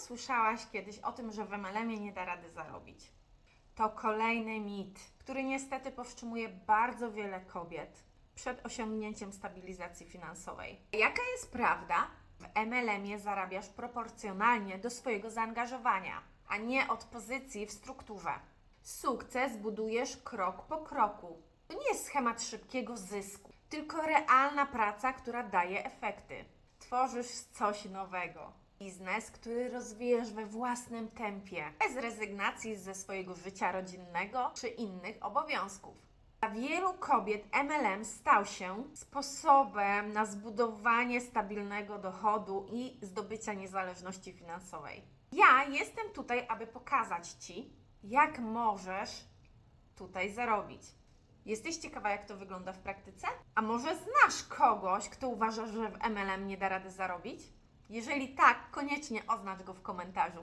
słyszałaś kiedyś o tym, że w MLM-ie nie da rady zarobić? To kolejny mit, który niestety powstrzymuje bardzo wiele kobiet przed osiągnięciem stabilizacji finansowej. Jaka jest prawda? W MLM-ie zarabiasz proporcjonalnie do swojego zaangażowania, a nie od pozycji w strukturze. Sukces budujesz krok po kroku. To nie jest schemat szybkiego zysku, tylko realna praca, która daje efekty. Tworzysz coś nowego. Biznes, który rozwijasz we własnym tempie, bez rezygnacji ze swojego życia rodzinnego czy innych obowiązków. Dla wielu kobiet MLM stał się sposobem na zbudowanie stabilnego dochodu i zdobycia niezależności finansowej. Ja jestem tutaj, aby pokazać Ci, jak możesz tutaj zarobić. Jesteś ciekawa, jak to wygląda w praktyce? A może znasz kogoś, kto uważa, że w MLM nie da rady zarobić? Jeżeli tak, koniecznie oznacz go w komentarzu.